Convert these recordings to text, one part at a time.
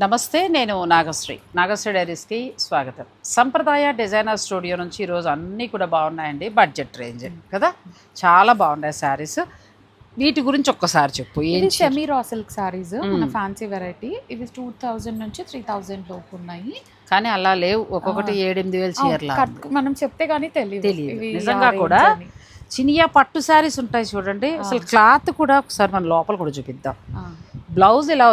నమస్తే నేను నాగశ్రీ. నాగశ్రీ డైరీస్కి స్వాగతం. సంప్రదాయ డిజైనర్ స్టూడియో నుంచి ఈరోజు అన్నీ కూడా బాగున్నాయండి. బడ్జెట్ రేంజ్ కదా? చాలా బాగున్నాయి శారీస్. వీటి గురించి ఒక్కసారి చెప్పు ఇది చీర? సెమీ రా సిల్క్ సారీస్ మన. ఫ్యాన్సీ వెరైటీ ఇవి టూ థౌజండ్ నుంచి త్రీ థౌజండ్ లోపు ఉన్నాయి. కానీ అలా లేవు. ఒక్కొక్కటి ఏడెనిమిది వేలు చీరలా కట్- మనం చెప్తే గానీ తెలియదు తెలియదు. ఇవి నిజంగా ఆ range కూడా అని. చినియా పట్టు శారీస్ ఉంటాయి చూడండి. అసలు క్లాత్ కూడా ఒకసారి మన లోపల కూడా చూపిద్దాం. ఆ. బ్లౌజ్ ఇలా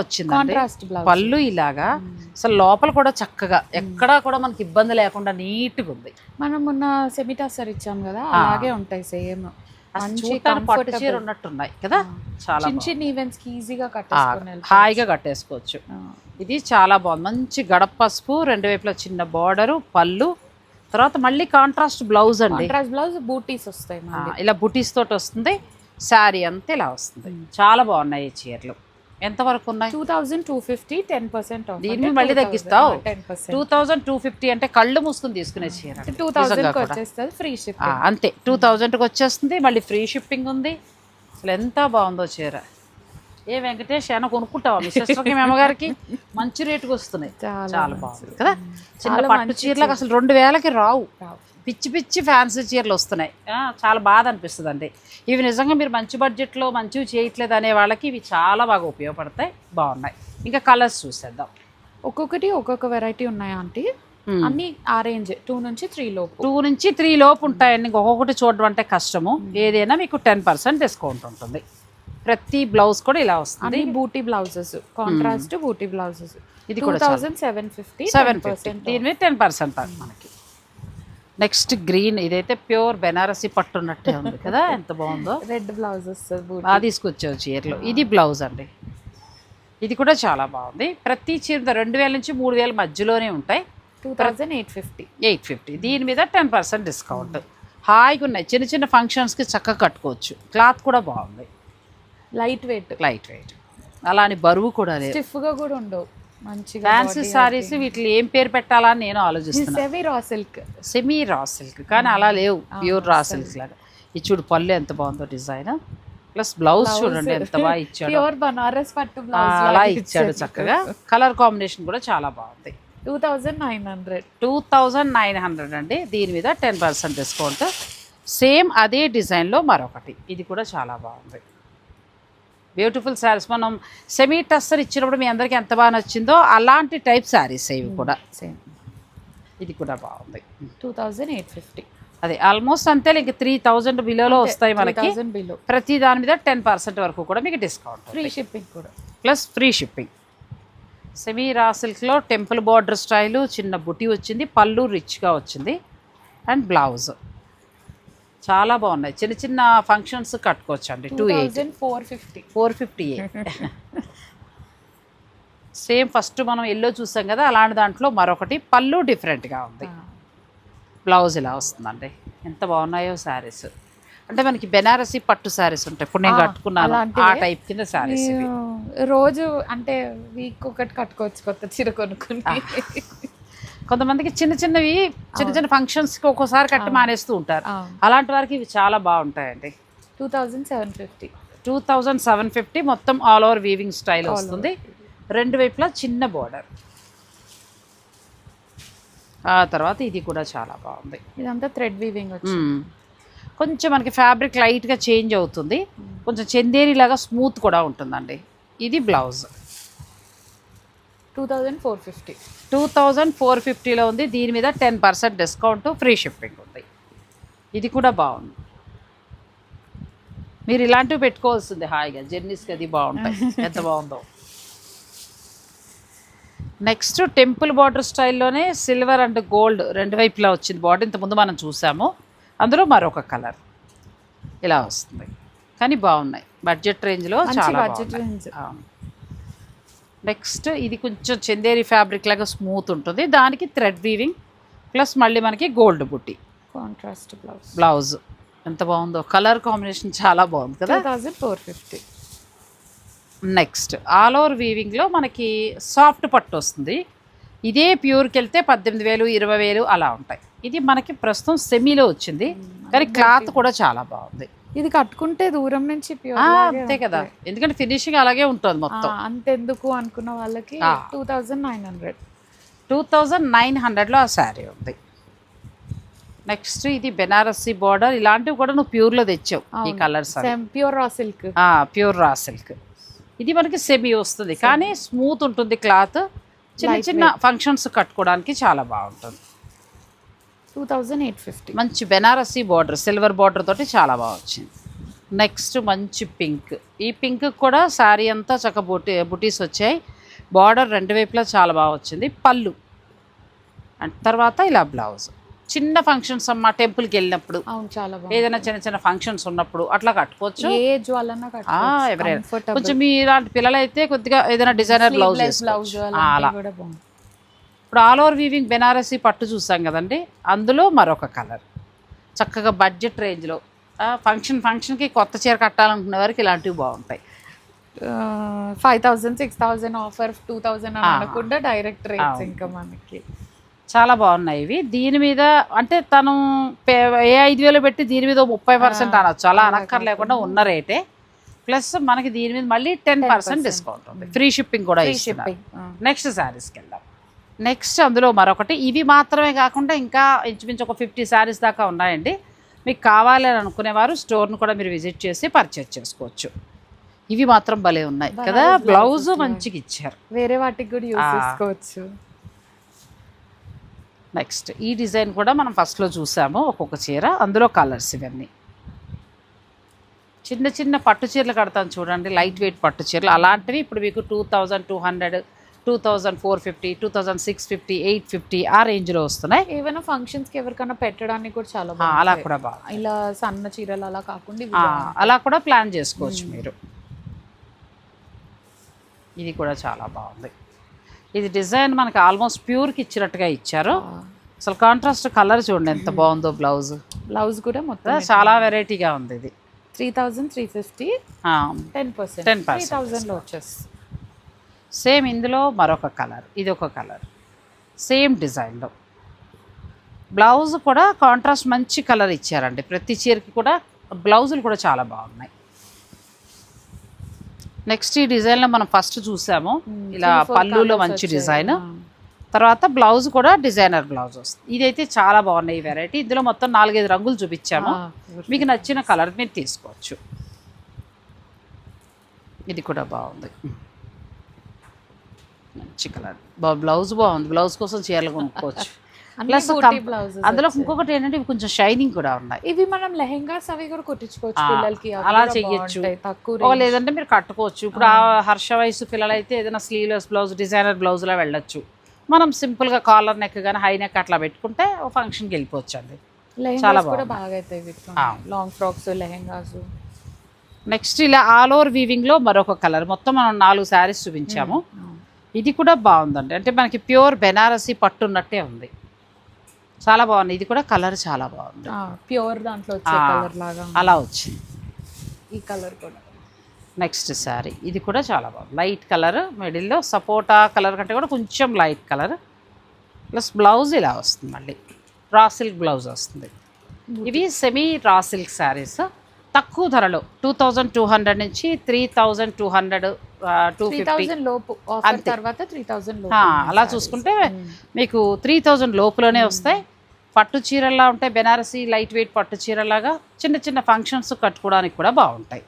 బ్లౌజ్. పళ్ళు ఇలాగా. అసలు లోపల కూడా చక్కగా ఎక్కడా కూడా మనకి ఇబ్బంది లేకుండా నీట్గా ఉంది. మనం మొన్న సెమిటాసర్ ఇచ్చాం కదా. అలాగే ఉంటాయి సేమ్. పట్టు చీర. ఉన్నట్టున్నాయి కదా. చాలా చిన్న ఈవెంట్స్కి ఈజీగా. హాయిగా కట్టేసుకోవచ్చు. ఇది చాలా బాగుంది. మంచి గడప పసుపు రెండు వైపులా చిన్న బార్డరు పళ్ళు. తర్వాత మళ్ళీ కాంట్రాస్ట్ బ్లౌజ్ అండి. కాంట్రాస్ట్ బ్లౌజ్ బూటీస్ వస్తాయి ఇలా బుటీస్ తోటి వస్తుంది. శారీ అంతా ఇలా వస్తుంది. చాలా బాగున్నాయి ఈ చీరలు. ఎంతవరకు ఉన్నాయి? Two thousand two fifty ten percent దీన్ని మళ్ళీ తగ్గిస్తావు? టూ థౌజండ్ టూ ఫిఫ్టీ అంటే కళ్ళు మూసుకుని తీసుకునే చీర. Two thousand. వచ్చేస్తుంది ఫ్రీ షిప్ ఆ, అంతే. టూ థౌజండ్కి వచ్చేస్తుంది మళ్ళీ ఫ్రీ షిప్పింగ్ ఉంది. అసలు ఎంత బాగుందో చీర. ఏ వెంకటేష్ ఏమైనా కొనుక్కుంటావా? మీ సిస్టర్కి మీ అమ్మగారికి? మంచి రేటుకి వస్తున్నాయి. చాలా బాగుంది కదా? చిన్న పట్టు చీరలకు అసలు రెండు వేలకి రావు. రావు. పిచ్చి పిచ్చి ఫ్యాన్సీ చీరలు వస్తున్నాయి. చాలా బాధ అనిపిస్తుంది అండి ఇవి నిజంగా మీరు మంచి బడ్జెట్లో మంచివి చేయట్లేదు అనే వాళ్ళకి ఇవి చాలా బాగా ఉపయోగపడతాయి. బాగున్నాయి. ఇంకా కలర్స్ చూసేద్దాం. ఒక్కొక్కటి ఒక్కొక్క వెరైటీ ఉన్నాయా ఆంటీ. అన్ని ఆ రేంజ్ టూ నుంచి త్రీ లోపు. టూ నుంచి త్రీ లోపు ఉంటాయండి. ఇంకొకటి చూడడం అంటే కష్టము. ఏదైనా మీకు టెన్ పర్సెంట్ డిస్కౌంట్ ఉంటుంది. ప్రతి బ్లౌజ్ కూడా ఇలా వస్తుంది. బూటీ బ్లౌజెస్ కాంట్రాస్ట్ బూటీ బ్లౌజెస్ ఇది కూడా thousand seven fifty seven fifty దీని మీద టెన్ పర్సెంట్ మనకి. నెక్స్ట్ గ్రీన్ ఇదైతే ప్యూర్ బెనారసి పట్టు ఉన్నట్టే ఉంది కదా? ఎంత బాగుందో? రెడ్ బ్లౌజ్ వస్తుంది బూటీ బాగా తీసుకొచ్చావు చీరలు. ఇది బ్లౌజ్ అండి. ఇది కూడా చాలా బాగుంది. ప్రతి చీర రెండు వేల నుంచి మూడు వేల మధ్యలోనే ఉంటాయి. Two thousand eight fifty eight fifty దీని మీద టెన్ పర్సెంట్ డిస్కౌంట్ హాయిగా ఉన్నాయి. చిన్న చిన్న ఫంక్షన్స్కి చక్కగా కట్టుకోవచ్చు. క్లాత్ కూడా బాగుంది. లైట్ వెయిట్ లైట్ వెయిట్ అలా అని బరువు కూడా లేదు స్టిఫ్గా కూడా ఉండవు. ఫ్యాన్సీ సారీస్ వీటిలో ఏం పేరు పెట్టాలా అని నేను ఆలోచిస్తున్నాను savvy raw silk semi raw silk కానీ అలా లేవు. ప్యూర్ రా సిల్క్ లాగా. ఈ చూడు పళ్ళు ఎంత బాగుందో డిజైన్. ప్లస్ బ్లౌజ్ చూడండి ఎంత బాగా ఇచ్చాడు. ప్యూర్ బనారస్ పట్టు బ్లౌజ్ అలా ఇచ్చాడు. చక్కగా. కలర్ కాంబినేషన్ కూడా చాలా బాగుంది. Two thousand nine hundred two thousand nine hundred అండి. దీని మీద టెన్ పర్సెంట్ డిస్కౌంట్ సేమ్ అదే డిజైన్లో మరొకటి. ఇది కూడా చాలా బాగుంది. Beautiful saris. మనం సెమీ టస్సర్ ఇచ్చినప్పుడు మీ అందరికీ ఎంత బాగా నచ్చిందో అలాంటి టైప్ శారీస్ ఇవి కూడా. సేమ్ ఇది కూడా బాగుంది. టూ థౌజండ్ ఎయిట్ ఫిఫ్టీ అదే ఆల్మోస్ట్ అంతే ఇంక త్రీ థౌజండ్ బిలోలో వస్తాయి మనకి. ప్రతి దాని మీద టెన్ పర్సెంట్ వరకు కూడా మీకు డిస్కౌంట్ ఫ్రీ షిప్పింగ్ కూడా. Plus free shipping semi raw సిల్క్లో టెంపుల్ బార్డర్ స్టైలు చిన్న బుటీ వచ్చింది పళ్ళు రిచ్గా వచ్చింది అండ్ బ్లౌజ్ చాలా బాగున్నాయి. చిన్న చిన్న ఫంక్షన్స్ కట్టుకోవచ్చు అండి two eight four fifty four fifty same first మనం ఎల్లో చూసాం కదా అలాంటి దాంట్లో మరొకటి పళ్ళు డిఫరెంట్గా ఉంది. బ్లౌజ్ ఇలా వస్తుందండి. ఎంత బాగున్నాయో శారీస్ అంటే మనకి బెనారసి పట్టు శారీస్ ఉంటాయి. ఇప్పుడు నేను కట్టుకున్నాను. ఆ టైప్ కింద శారీస్ రోజు అంటే వీక్ ఒకటి కట్టుకోవచ్చు కొత్త చీర కొనుక్కుని. కొంతమందికి చిన్న చిన్నవి చిన్న చిన్న ఫంక్షన్స్కి ఒక్కోసారి కట్టి మానేస్తూ ఉంటారు. అలాంటి వారికి ఇవి చాలా బాగుంటాయండి. Two thousand seven fifty two thousand seven fifty మొత్తం ఆల్ ఓవర్ వీవింగ్ స్టైల్ వస్తుంది. రెండు వైపులా చిన్న బోర్డర్ ఆ తర్వాత ఇది కూడా చాలా బాగుంది. ఇదంతా థ్రెడ్ వీవింగ్. కొంచెం మనకి ఫ్యాబ్రిక్ లైట్గా చేంజ్ అవుతుంది. కొంచెం చందేరి లాగా స్మూత్ కూడా ఉంటుందండి. ఇది blouse two thousand four fifty. Two thousand four ఫిఫ్టీలో ఉంది. దీని మీద ten percent discount free shipping ఉంది. ఇది కూడా బాగుంది. మీరు ఇలాంటివి పెట్టుకోవాల్సింది హాయిగా. జర్నీస్కి అది బాగుంటాయి. ఎంత బాగుందో. నెక్స్ట్ టెంపుల్ బార్డర్ స్టైల్లోనే సిల్వర్ అండ్ గోల్డ్ రెండు వైపులా వచ్చింది బార్డర్. ఇంతకుముందు మనం చూసాము. అందులో మరొక కలర్. ఇలా వస్తుంది. కానీ బాగున్నాయి. బడ్జెట్ రేంజ్లో చాలా budget range. నెక్స్ట్ ఇది కొంచెం చందేరి ఫ్యాబ్రిక్ లాగా స్మూత్ ఉంటుంది. దానికి థ్రెడ్ వీవింగ్ ప్లస్ మళ్ళీ మనకి గోల్డ్ బుట్టి. Contrast blouse. బ్లౌజ్. ఎంత బాగుందో. కలర్ కాంబినేషన్ చాలా బాగుంది కదా. Thousand four fifty. Next all over వీవింగ్లో మనకి సాఫ్ట్ పట్టు వస్తుంది. ఇదే ప్యూర్కి వెళ్తే పద్దెనిమిది వేలు ఇరవై వేలు అలా ఉంటాయి. ఇది మనకి ప్రస్తుతం సెమీలో వచ్చింది. కానీ క్లాత్ కూడా చాలా బాగుంది. ఇది కట్టుకుంటే దూరం నుంచి అంతే కదా. ఎందుకంటే ఫినిషింగ్ అలాగే ఉంటుంది మొత్తం. అంతెందుకు అనుకున్న వాళ్ళకి. Two thousand nine hundred two thousand nine హండ్రెడ్లో ఆ శారీ ఉంది. నెక్స్ట్ ఇది బెనారసి బార్డర్ ఇలాంటివి కూడా నువ్వు ప్యూర్లో తెచ్చావు ఈ colours pure raw silk pure raw silk ఇది మనకి సెమీ వస్తుంది. కానీ స్మూత్ ఉంటుంది క్లాత్ చిన్న చిన్న ఫంక్షన్స్ కట్టుకోవడానికి చాలా బాగుంటుంది. Two thousand eight fifty. మంచి బెనారసి బార్డర్ సిల్వర్ బార్డర్ తోటి చాలా బాగా వచ్చింది. నెక్స్ట్ మంచి పింక్. ఈ పింక్ కూడా శారీ అంతా చక్క బుటీ బుటీస్ వచ్చాయి. బార్డర్ రెండు వైపులా చాలా బాగా వచ్చింది. పళ్ళు. అండ్ తర్వాత ఇలా బ్లౌజ్. చిన్న ఫంక్షన్స్ అమ్మా టెంపుల్కి వెళ్ళినప్పుడు. అవును చాలా ఏదైనా చిన్న చిన్న ఫంక్షన్స్ ఉన్నప్పుడు అట్లా కట్టుకోవచ్చు. ఏ జ్వాలన్నా ఆ, ఎవరైనా. కొంచెం మీ ఇలాంటి పిల్లలు అయితే కొద్దిగా ఏదైనా డిజైనర్ బ్లౌజ్ బ్లౌజ్ అలా కూడా బాగుంది ఇప్పుడు ఆల్ ఓవర్ వీవింగ్ బెనారసి పట్టు చూసాం కదండి. అందులో మరొక కలర్ చక్కగా బడ్జెట్ రేంజ్లో ఫంక్షన్ ఫంక్షన్కి కొత్త చీర కట్టాలనుకునే వారికి ఇలాంటివి బాగుంటాయి. Five thousand six thousand offer two thousand అని ఆ. అనకుండా డైరెక్ట్ రేట్స్. ఇంకా మనకి. చాలా బాగున్నాయి ఇవి. దీని మీద అంటే తను ఏ ఐదు వేలు పెట్టి దీని మీద ముప్పై పర్సెంట్ అనొచ్చు. అలా అనక్కర్లేకుండా ఉన్న రేటే. ప్లస్ మనకి దీని మీద మళ్ళీ టెన్ పర్సెంట్ డిస్కౌంట్ ఉంది. ఫ్రీ షిప్పింగ్ కూడా షిప్పింగ్ నెక్స్ట్ శారీస్కి వెళ్దాం. నెక్స్ట్ అందులో మరొకటి. ఇవి మాత్రమే కాకుండా ఇంకా ఇంచుమించు ఒక ఫిఫ్టీ శారీస్ దాకా ఉన్నాయండి. మీకు కావాలి అని అనుకునేవారు స్టోర్ను కూడా మీరు విజిట్ చేసి పర్చేజ్ చేసుకోవచ్చు. ఇవి మాత్రం భలే ఉన్నాయి కదా? బ్లౌజ్ మంచిగా ఇచ్చారు. వేరే వాటికి కూడా. చేసుకోవచ్చు. నెక్స్ట్ ఈ డిజైన్ కూడా మనం ఫస్ట్లో చూసాము ఒక్కొక్క చీర. అందులో కలర్స్ ఇవన్నీ. చిన్న చిన్న పట్టు చీరలు కడతాను చూడండి. లైట్ వెయిట్ పట్టు చీరలు. అలాంటివి ఇప్పుడు మీకు two thousand two hundred two thousand four fifty two thousand six fifty eight fifty ఆ రేంజ్లో వస్తున్నాయి. ఏమైనా ఫంక్షన్స్కి ఎవరికైనా పెట్టడానికి కూడా చాలా అలా. కూడా బాగా ఇలా సన్న చీరలు అలా కాకుండా. అలా కూడా ప్లాన్ చేసుకోవచ్చు మీరు. ఇది కూడా చాలా బాగుంది. ఇది డిజైన్ మనకి ఆల్మోస్ట్ ప్యూర్కి ఇచ్చినట్టుగా ఇచ్చారు. అసలు కాంట్రాస్ట్ కలర్ చూడండి ఎంత బాగుందో బ్లౌజ్. బ్లౌజ్ కూడా మొత్తం చాలా వెరైటీగా ఉంది ఇది. Three thousand three fifty ten percent 10% three థౌజండ్లో వచ్చేసి సేమ్ ఇందులో మరొక కలర్ ఇది ఒక కలర్ సేమ్ డిజైన్లో బ్లౌజ్ కూడా కాంట్రాస్ట్ మంచి కలర్ ఇచ్చారండి. ప్రతి చీరకి కూడా బ్లౌజులు కూడా చాలా బాగున్నాయి. నెక్స్ట్ ఈ డిజైన్లో మనం ఫస్ట్ చూసాము. ఇలా పళ్ళులో మంచి డిజైన్ తర్వాత బ్లౌజ్ కూడా డిజైనర్ బ్లౌజ్ వస్తుంది. ఇదైతే చాలా బాగున్నాయి ఈ వెరైటీ ఇందులో మొత్తం నాలుగైదు రంగులు చూపించాము. మీకు నచ్చిన కలర్ మీరు తీసుకోవచ్చు. ఇది కూడా బాగుంది. మంచి కలర్. బ్లౌజ్ బాగుంది. బ్లౌజ్ కోసం చీరలు కొనుక్కోవచ్చు. ప్లస్ బ్లౌజెస్ అందులో ఇంకొకటి ఏంటంటే ఇవి కొంచెం షైనింగ్ కూడా ఉన్నాయి. ఇవి మనం లెహెంగాస్ అవి కూడా కుట్టించుకోవచ్చు పిల్లలకి. అలా చెయ్యొచ్చు. తక్కువ. లేదంటే మీరు కట్టుకోవచ్చు. ఇప్పుడు ఆ. హర్ష వయసు పిల్లలైతే ఏదైనా స్లీవ్లెస్ బ్లౌజ్ డిజైనర్ బ్లౌజ్లో వెళ్ళొచ్చు. మనం సింపుల్గా కాలర్ నెక్ కానీ హై నెక్ అట్లా పెట్టుకుంటే ఓ ఫంక్షన్కి వెళ్ళిపోవచ్చు అండి చాలా. బాగా అవుతాయి. Long frocks lehengas. నెక్స్ట్ ఇలా ఆల్ ఓవర్ వీవింగ్లో మరొక కలర్ మొత్తం మనం నాలుగు శారీస్ చూపించాము. ఇది కూడా బాగుందండి. అంటే మనకి ప్యూర్ బెనారసి పట్టు ఉన్నట్టే ఉంది. చాలా బాగుంది. ఇది కూడా కలర్ చాలా బాగుంది. ప్యూర్ దాంట్లో. కలర్ లాగా. అలా వచ్చింది. ఈ కలర్ కూడా. నెక్స్ట్ శారీ. ఇది కూడా చాలా బాగుంది. లైట్ కలర్ మిడిల్లో సపోటా కలర్ కంటే కూడా కొంచెం లైట్ కలర్. ప్లస్ బ్లౌజ్ ఇలా వస్తుంది మళ్ళీ. రా సిల్క్ బ్లౌజ్ వస్తుంది. ఇవి సెమీ రా సిల్క్ శారీస్. తక్కువ ధరలో టూ థౌజండ్ టూ హండ్రెడ్ నుంచి three thousand two hundred two fifty లోపు. తర్వాత త్రీ ఉన్నాయి అలా. చూసుకుంటే. మీకు త్రీ థౌజండ్ లోపులోనే వస్తాయి. పట్టు చీరల్లా ఉంటాయి బెనారసీ లైట్ వెయిట్ పట్టు చీరలాగా చిన్న చిన్న ఫంక్షన్స్ కట్టుకోవడానికి కూడా బాగుంటాయి.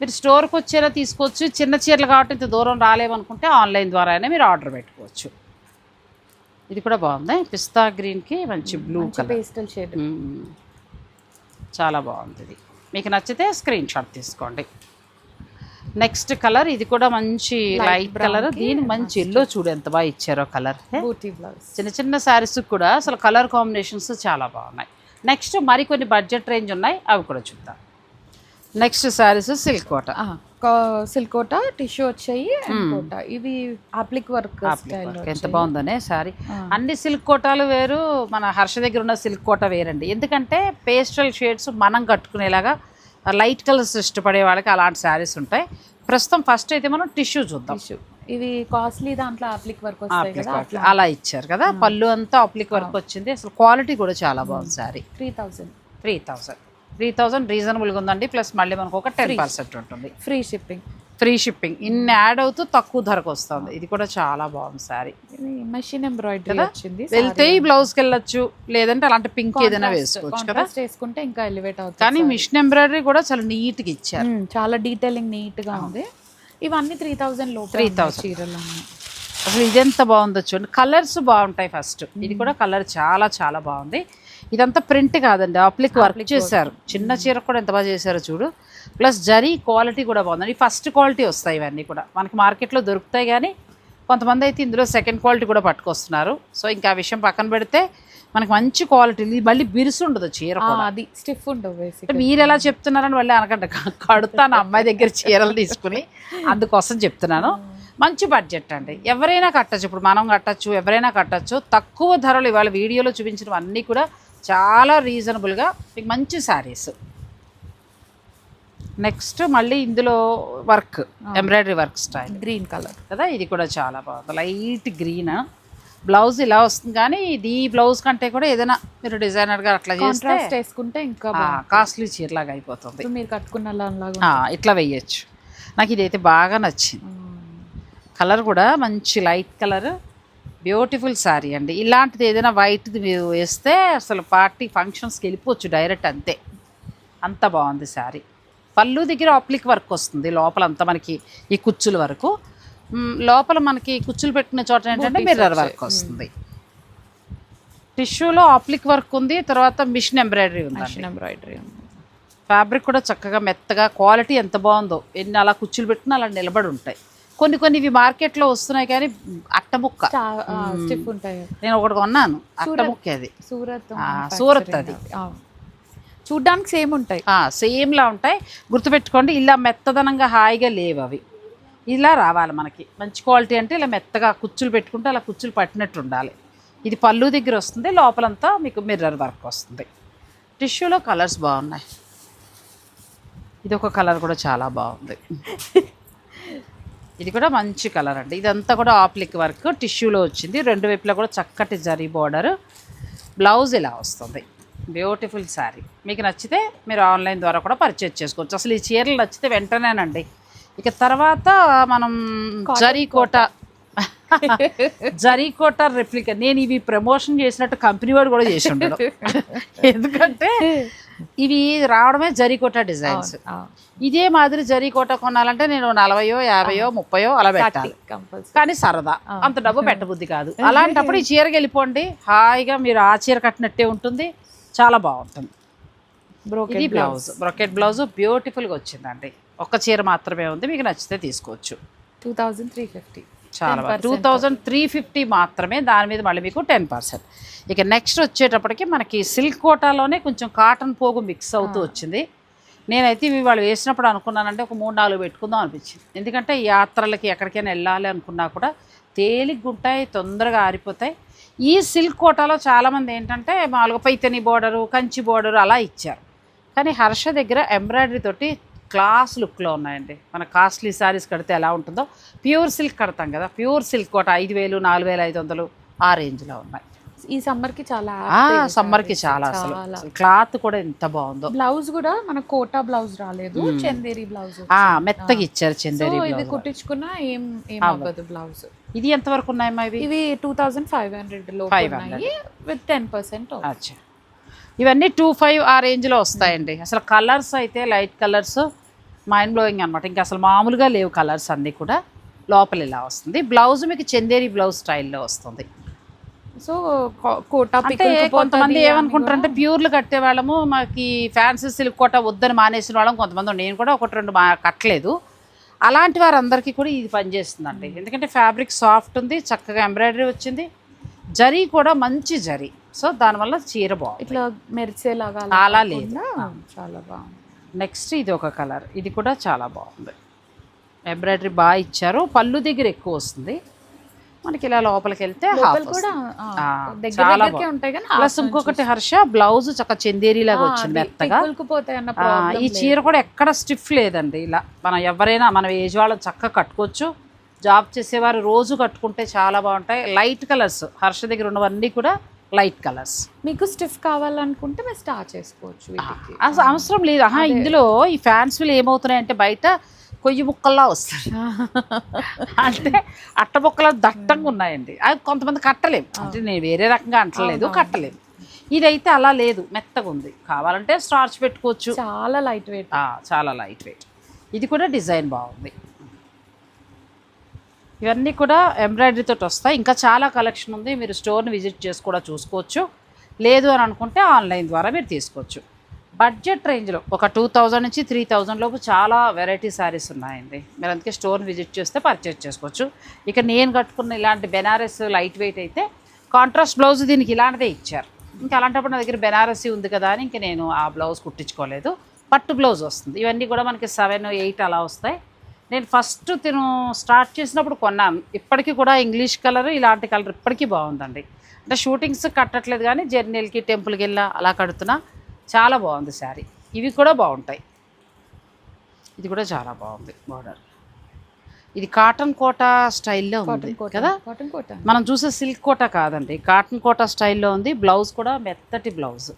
మీరు స్టోర్కి వచ్చేలా తీసుకోవచ్చు. చిన్న చీరలు కాబట్టి ఇంత దూరం రాలేమనుకుంటే ఆన్లైన్ ద్వారా అయినా మీరు ఆర్డర్ పెట్టుకోవచ్చు. ఇది కూడా బాగుంది. పిస్తా గ్రీన్కి మంచి బ్లూ కలర్. Pastel shade. చాలా బాగుంది ఇది మీకు నచ్చితే స్క్రీన్ షాట్ తీసుకోండి. నెక్స్ట్ కలర్ ఇది కూడా మంచి లైట్ కలర్ దీని మంచి ఎల్లో చూడు ఎంత బాగా ఇచ్చారో కలర్ చిన్న చిన్న శారీస్ కూడా అసలు కలర్ కాంబినేషన్స్ చాలా బాగున్నాయి. నెక్స్ట్ మరికొన్ని బడ్జెట్ రేంజ్ ఉన్నాయి. అవి కూడా చూద్దాం. Next saris silk Kota. సిల్కోట tissue వచ్చాయి కోట. ఇవి అప్లిక్ వర్క్ ఎంత బాగుందనే శారీ. అన్ని సిల్క్ కోటాలు వేరు మన హర్ష దగ్గర ఉన్న సిల్క్ కోట వేరండి. ఎందుకంటే పేస్టల్ షేడ్స్ మనం కట్టుకునేలాగా లైట్ కలర్స్ ఇష్టపడే వాళ్ళకి అలాంటి శారీస్ ఉంటాయి. ప్రస్తుతం ఫస్ట్ అయితే మనం టిష్యూ చూద్దాం. ఇవి కాస్ట్లీ దాంట్లో అప్లిక్ వర్క్ వస్తాయి అలా ఇచ్చారు కదా. పళ్ళు అంతా అప్లిక్ వర్క్ వచ్చింది. అసలు క్వాలిటీ కూడా చాలా బాగుంది sari. Three thousand three thousand. Three thousand రీజనబుల్గా ఉందండి. ప్లస్ మళ్ళీ మనకు ఒక టెన్ పర్సెంట్ ఉంటుంది. ఫ్రీ షిప్పింగ్ ఫ్రీ షిప్పింగ్ ఇన్ని యాడ్ అవుతూ తక్కువ ధరకు వస్తుంది. ఇది కూడా చాలా బాగుంది సారీ ఇది మెషిన్ ఎంబ్రాయిడరీ వచ్చింది. వెళ్తే ఈ బ్లౌజ్కి వెళ్ళొచ్చు. లేదంటే అలాంటి పింక్ ఏదైనా వేసుకోవచ్చు కదా? వేసుకుంటే ఇంకా ఎలివేట్ అవుతుంది కానీ మిషన్ ఎంబ్రాయిడరీ కూడా చాలా నీట్గా ఇచ్చారు. మ్మ్, చాలా డీటెయిలింగ్ నీట్గా ఉంది. ఇవన్నీ త్రీ థౌసండ్లో త్రీ 3000. చీరలు. అసలు ఇదెంత బాగుందో చూడండి. కలర్స్ బాగుంటాయి ఫస్ట్ ఇది కూడా కలర్ చాలా చాలా బాగుంది. ఇదంతా ప్రింట్ కాదండి. అప్లిక్ వర్క్ చేశారు. చిన్న చీర కూడా ఎంత బాగా చేశారో చూడు. ప్లస్ జరీ క్వాలిటీ కూడా బాగుందండి. ఫస్ట్ క్వాలిటీ వస్తాయి ఇవన్నీ కూడా. మనకి మార్కెట్లో దొరుకుతాయి కానీ కొంతమంది అయితే ఇందులో సెకండ్ క్వాలిటీ కూడా పట్టుకొస్తున్నారు. సో ఇంకా ఆ విషయం పక్కన పెడితే మనకి మంచి క్వాలిటీ. మళ్ళీ బిరుసు ఉండదు చీర అది స్టిఫ్ అంటే మీరు ఎలా చెప్తున్నారని మళ్ళీ అనకండి. కడుతాను అమ్మాయి దగ్గర చీరలు తీసుకుని అందుకోసం చెప్తున్నాను. మంచి బడ్జెట్ అండి. ఎవరైనా కట్టచ్చు. ఇప్పుడు మనం కట్టచ్చు ఎవరైనా కట్టచ్చు. తక్కువ ధరలు ఇవాళ వీడియోలో చూపించిన అన్నీ కూడా చాలా రీజనబుల్గా మీకు మంచి శారీస్ నెక్స్ట్ మళ్ళీ ఇందులో work embroidery work style green colour కదా ఇది కూడా చాలా బాగుంది. లైట్ గ్రీన్ బ్లౌజ్ ఇలా వస్తుంది కానీ ఇది బ్లౌజ్ కంటే కూడా ఏదైనా మీరు డిజైనర్గా అట్లా చేస్తే వేసుకుంటే ఇంకా కాస్ట్లీ చీరలాగా అయిపోతుంది. మీరు కట్టుకున్న ఇట్లా వేయచ్చు. నాకు ఇదైతే బాగా నచ్చింది. కలర్ కూడా మంచి లైట్ కలర్ బ్యూటిఫుల్ శారీ అండి. ఇలాంటిది ఏదైనా వైట్ది మీరు వేస్తే అసలు పార్టీ ఫంక్షన్స్కి వెళ్ళిపోవచ్చు డైరెక్ట్ అంతే. అంత బాగుంది శారీ పళ్ళు దగ్గర అప్లిక్ వర్క్ వస్తుంది లోపల అంతా మనకి ఈ కుచ్చుల వరకు. లోపల మనకి కుచ్చులు పెట్టిన చోట ఏంటంటే మిర్రర్ వర్క్ వస్తుంది. టిష్యూలో అప్లిక్ వర్క్ ఉంది తర్వాత మిషన్ ఎంబ్రాయిడరీ ఉంది మిషన్ ఎంబ్రాయిడరీ ఫ్యాబ్రిక్ కూడా చక్కగా మెత్తగా క్వాలిటీ ఎంత బాగుందో. ఎన్ని అలా కుచ్చులు పెట్టినా అలా నిలబడి ఉంటాయి. కొన్ని కొన్ని ఇవి మార్కెట్లో వస్తున్నాయి కానీ అట్టముక్క స్టిఫ్ ఉంటాయి. నేను ఒకటి కొన్నాను అట్టముక్క అది. సూరత్ సూరత్ అది. చూడ్డానికి సేమ్ ఉంటాయి. సేమ్లా ఉంటాయి. గుర్తుపెట్టుకోండి ఇలా మెత్తదనంగా హాయిగా లేవు అవి. ఇలా రావాలి మనకి. మంచి క్వాలిటీ అంటే ఇలా మెత్తగా కుచ్చులు పెట్టుకుంటే అలా కుచ్చులు పట్టినట్టు ఉండాలి. ఇది పళ్ళు దగ్గర వస్తుంది లోపలంతా మీకు మిర్రర్ వర్క్ వస్తుంది. టిష్యూలో కలర్స్ బాగున్నాయి. ఇది ఒక కలర్ కూడా చాలా బాగుంది. ఇది కూడా మంచి కలర్ అండి. ఇదంతా కూడా ఆప్లిక్ వర్క్ టిష్యూలో వచ్చింది. రెండు వైపులా కూడా చక్కటి జరీ బార్డర్. బ్లౌజ్ ఇలా వస్తుంది. బ్యూటిఫుల్ శారీ. మీకు నచ్చితే మీరు ఆన్లైన్ ద్వారా కూడా పర్చేజ్ చేసుకోవచ్చు. అసలు ఈ చీరలు నచ్చితే వెంటనేనండి. ఇక తర్వాత మనం జరీకోట జరీకోట రెప్లికా నేను ఇవి ప్రమోషన్ చేసినట్టు కంపెనీ వాడు కూడా చేసి ఉండడు. ఎందుకంటే ఇవి రావడమే జరీకోట డిజైన్స్. ఇదే మాదిరి జరీకోట కొనాలంటే నేను నలభయో యాభయో ముప్పయో అలా పెట్టాలి. కానీ సరదా. అంత డబ్బు పెట్టబుద్ధి కాదు. అలాంటప్పుడు ఈ చీరకి వెళ్ళిపోండి. హాయిగా మీరు ఆ చీర కట్టినట్టే ఉంటుంది. చాలా బాగుంటుంది. ఇది బ్లౌజ్ బ్రొకెట్ బ్లౌజ్ బ్యూటిఫుల్గా వచ్చిందండి. ఒక్క చీర మాత్రమే ఉంది. మీకు నచ్చితే తీసుకోవచ్చు. Two thousand three fifty. చాలా టూ థౌజండ్ త్రీ ఫిఫ్టీ మాత్రమే దాని మీద మళ్ళీ మీకు టెన్ పర్సెంట్ ఇక నెక్స్ట్ వచ్చేటప్పటికి మనకి సిల్క్ కోటాలోనే కొంచెం కాటన్ పోగు మిక్స్ అవుతూ వచ్చింది. నేనైతే ఇవి వాళ్ళు వేసినప్పుడు అనుకున్నానంటే ఒక మూడు నాలుగు పెట్టుకుందాం అనిపించింది. ఎందుకంటే యాత్రలకి ఎక్కడికైనా వెళ్ళాలి అనుకున్నా కూడా తేలిగ్గా ఉంటాయి తొందరగా ఆరిపోతాయి. ఈ సిల్క్ కోటాలో చాలామంది ఏంటంటే మామూలుగా పైతని బోర్డరు కంచి బోర్డరు అలా ఇచ్చారు. కానీ హర్ష దగ్గర ఎంబ్రాయిడరీ తోటి క్లాస్ లుక్లో ఉన్నాయండి. మన కాస్ట్లీ శారీస్ కడితే ఎలా ఉంటుందో ప్యూర్ సిల్క్ కడతాం కదా ప్యూర్ సిల్క్ కోట ఐదు వేలు నాలుగు వేల ఐదు వందలు ఆ రేంజ్లో ఉన్నాయి. ఈ సమ్మర్కి చాలా సమ్మర్కి చాలా అసలు. క్లాత్ కూడా ఎంత బాగుందో. బ్లౌజ్ కూడా మన కోటా బ్లౌజ్ రాలేదు చందేరి బ్లౌజ్ మెత్తగా ఇచ్చారు చందేరి ఇది కుట్టించుకున్నా ఏం ఏం అవ్వదు బ్లౌజ్. ఇది ఎంతవరకు ఉన్నాయమ్మా ఇవి? ఇవి టూ థౌజండ్ ఫైవ్ హండ్రెడ్లో 500. ఉన్నాయి. విత్ టెన్ పర్సెంట్ అచ్చా. ఇవన్నీ టూ ఫైవ్ ఆ రేంజ్లో వస్తాయండి. అసలు కలర్స్ అయితే లైట్ కలర్స్ మైండ్ బ్లోయింగ్ అనమాట ఇంకా అసలు మామూలుగా లేవు కలర్స్ అన్నీ కూడా. లోపల ఇలా వస్తుంది. బ్లౌజ్ మీకు చందేరి బ్లౌజ్ స్టైల్లో వస్తుంది. సో కోటా అంటే కొంతమంది ఏమనుకుంటారంటే ప్యూర్లు కట్టే వాళ్ళము మాకు ఫ్యాన్సీ సిల్క్ కోట వద్దని మానేసిన వాళ్ళం కొంతమంది. నేను కూడా ఒకటి రెండు మా కట్టలేదు. అలాంటి వారందరికీ కూడా ఇది పనిచేస్తుందండి. ఎందుకంటే ఫ్యాబ్రిక్ సాఫ్ట్ ఉంది చక్కగా ఎంబ్రాయిడరీ వచ్చింది. జరీ కూడా మంచి జరీ. సో దానివల్ల చీర బాగుంది. ఇట్లా మెరిసేలాగా అలా లేదు. చాలా బాగుంది. నెక్స్ట్ ఇది ఒక కలర్. ఇది కూడా చాలా బాగుంది. ఎంబ్రాయిడరీ బాగా ఇచ్చారు. పళ్ళు దగ్గర ఎక్కువ వస్తుంది. మనకి ఇలా లోపలికి వెళ్తే చాలా ప్లస్ ఇంకొకటి హర్ష బ్లౌజ్ చక్క చందేరి లాగా వచ్చింది మెత్తగా. ఈ చీర కూడా ఎక్కడ స్టిఫ్ లేదండి ఇలా. మనం ఎవరైనా మన ఏజ్ వాళ్ళని చక్కగా కట్టుకోవచ్చు. జాబ్ చేసేవారు రోజు కట్టుకుంటే చాలా బాగుంటాయి. లైట్ కలర్స్ హర్ష దగ్గర ఉన్నవన్నీ కూడా లైట్ కలర్స్. మీకు స్టిఫ్ కావాలనుకుంటే మీరు స్టార్ట్ చేసుకోవచ్చు అసలు అవసరం లేదు. ఆహా ఇందులో ఈ ఫ్యాన్స్లు ఏమవుతున్నాయంటే బయట కొయ్యి ముక్కల్లా వస్తాయి. అంటే అట్ట ముక్కలు దట్టంగా ఉన్నాయండి. అవి కొంతమంది కట్టలేం అంటే నేను వేరే రకంగా అంటలేదు కట్టలేం ఇదైతే అలా లేదు. మెత్తగా ఉంది. కావాలంటే స్టార్చ్ పెట్టుకోవచ్చు. చాలా లైట్ వెయిట్ చాలా లైట్ వెయిట్ ఇది కూడా డిజైన్ బాగుంది. ఇవన్నీ కూడా ఎంబ్రాయిడరీ తోటి వస్తాయి. ఇంకా చాలా కలెక్షన్ ఉంది. మీరు స్టోర్ని విజిట్ చేసి కూడా చూసుకోవచ్చు. లేదు అని అనుకుంటే ఆన్లైన్ ద్వారా మీరు తీసుకోవచ్చు. బడ్జెట్ రేంజ్లో ఒక టూ థౌజండ్ నుంచి త్రీ థౌజండ్ లోపు చాలా వెరైటీ శారీస్ ఉన్నాయండి. మీరు అందుకే స్టోర్ని విజిట్ చేస్తే పర్చేజ్ చేసుకోవచ్చు. ఇక నేను కట్టుకున్న ఇలాంటి బెనారస్ లైట్ వెయిట్ అయితే కాంట్రాస్ట్ బ్లౌజ్ దీనికి ఇలాంటిదే ఇచ్చారు. ఇంకా అలాంటప్పుడు నా దగ్గర బెనారసీ ఉంది కదా అని ఇంక నేను ఆ బ్లౌజ్ కుట్టించుకోలేదు. పట్టు బ్లౌజ్ వస్తుంది. ఇవన్నీ కూడా మనకి సెవెన్ ఎయిట్ అలా వస్తాయి. నేను ఫస్ట్ తిను స్టార్ట్ చేసినప్పుడు కొన్నాను ఇప్పటికీ కూడా ఇంగ్లీష్ కలర్ ఇలాంటి కలర్ ఇప్పటికీ బాగుందండి. అంటే షూటింగ్స్ కట్టట్లేదు కానీ జర్నీలకి టెంపుల్కి వెళ్ళా అలా కడుతున్నా చాలా బాగుంది శారీ. ఇవి కూడా బాగుంటాయి. ఇది కూడా చాలా బాగుంది బార్డర్ ఇది కాటన్ కోట స్టైల్లో ఉంది కదా? కాటన్ కోట. మనం చూసే సిల్క్ కోట కాదండి. కాటన్ కోట స్టైల్లో ఉంది. బ్లౌజ్ కూడా మెత్తటి బ్లౌజ్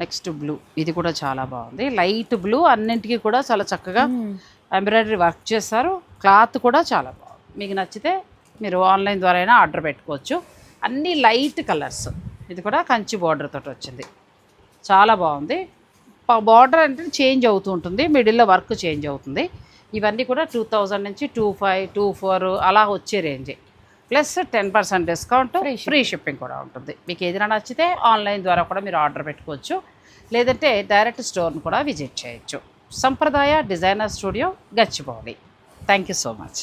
నెక్స్ట్ బ్లూ. ఇది కూడా చాలా బాగుంది. లైట్ బ్లూ అన్నింటికి కూడా చాలా చక్కగా ఎంబ్రాయిడరీ వర్క్ చేస్తారు. క్లాత్ కూడా చాలా బాగుంది. మీకు నచ్చితే మీరు ఆన్లైన్ ద్వారా అయినా ఆర్డర్ పెట్టుకోవచ్చు. అన్నీ లైట్ కలర్స్. ఇది కూడా కంచి బార్డర్ తోటి వచ్చింది. చాలా బాగుంది. బార్డర్ అంటే చేంజ్ అవుతూ ఉంటుంది. మిడిల్లో వర్క్ చేంజ్ అవుతుంది. ఇవన్నీ కూడా టూ థౌజండ్ నుంచి టూ ఫైవ్ టూ ఫోర్ అలా వచ్చే రేంజే. Plus ten percent discount free shipping కూడా ఉంటుంది. మీకు ఏదైనా నచ్చితే ఆన్లైన్ ద్వారా కూడా మీరు ఆర్డర్ పెట్టుకోవచ్చు. లేదంటే డైరెక్ట్ స్టోర్ని కూడా విజిట్ చేయొచ్చు. Sampradaya designer studio Gachibowli. Thank you so much.